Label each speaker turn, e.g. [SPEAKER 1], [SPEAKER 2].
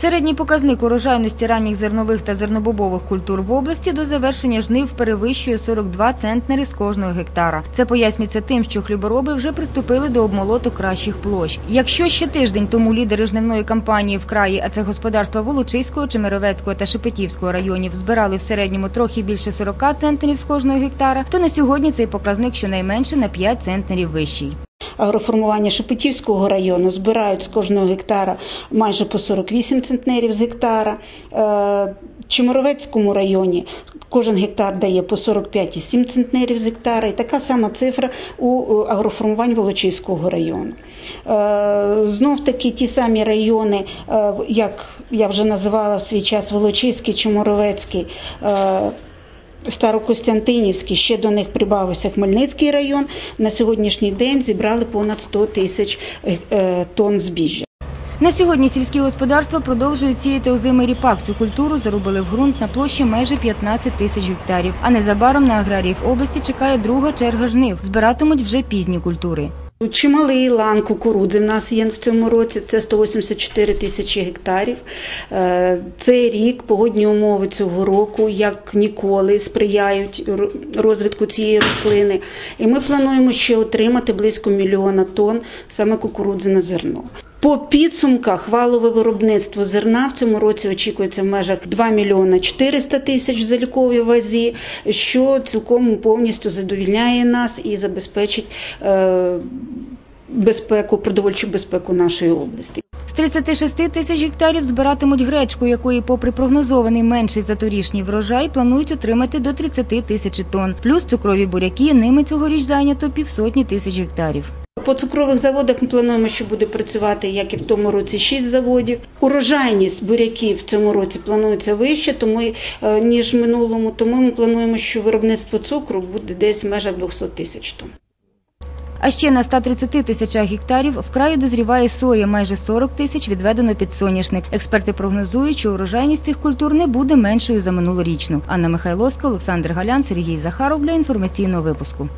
[SPEAKER 1] Середній показник урожайності ранніх зернових та зернобобових культур в області до завершення жнив перевищує 42 центнери з кожного гектара. Це пояснюється тим, що хлібороби вже приступили до обмолоту кращих площ. Якщо ще тиждень тому лідери жнивної кампанії в краї, а це господарства Волочиського, Чемеровецького та Шепетівського районів, збирали в середньому трохи більше 40 центнерів з кожного гектара, то на сьогодні цей показник щонайменше на 5 центнерів вищий.
[SPEAKER 2] Агроформування Шепетівського району збирають з кожного гектара майже по 48 центнерів з гектара. Е, Чемеровецькому районі кожен гектар дає по 45,7 центнерів з гектара, і така сама цифра у агроформувань Волочиського району. Е, Знов таки ті самі райони, е, як я вже називала в свій час Волочиський, Чемеровецький. Е, Старокостянтинівський, ще до них прибавився Хмельницький район. На сьогоднішній день зібрали понад 100 тисяч е, тонн збіжжя.
[SPEAKER 1] На сьогодні сільські господарства продовжують сіяти озимий ріпак. Цю культуру заробили в ґрунт на площі майже 15 тисяч гектарів. А незабаром на аграріїв області чекає друга черга жнив. Збиратимуть вже пізні культури.
[SPEAKER 2] Чималий лан кукурудзи в нас є в цьому році. Це 184 тисячі гектарів. Е, Цей рік погодні умови цього року, як ніколи, сприяють ро- розвитку цієї рослини. І ми плануємо ще отримати близько мільйона тонн саме кукурудзи на зерно. По підсумках валове виробництво зерна в цьому році очікується в межах 2 мільйона 400 тисяч в заліковій вазі, що цілком повністю задовільняє нас і забезпечить е, безпеку, продовольчу безпеку нашої області.
[SPEAKER 1] З 36 тисяч гектарів збиратимуть гречку, якої, попри прогнозований менший за торішній врожай, планують отримати до 30 тисяч тонн. Плюс цукрові буряки ними цьогоріч зайнято півсотні тисяч гектарів.
[SPEAKER 2] По цукрових заводах ми плануємо, що буде працювати, як і в тому році, 6 заводів. Урожайність буряків в цьому році планується вище, тому е, ніж в минулому. Тому ми плануємо, що виробництво цукру буде десь в межах 200 тисяч тонн.
[SPEAKER 1] А ще на 130 тисячах гектарів вкраї дозріває соя, майже 40 тисяч відведено під соняшник. Експерти прогнозують, що урожайність цих культур не буде меншою за минулорічну. Анна Михайловська, Олександр Галян, Сергій Захаров для інформаційного випуску.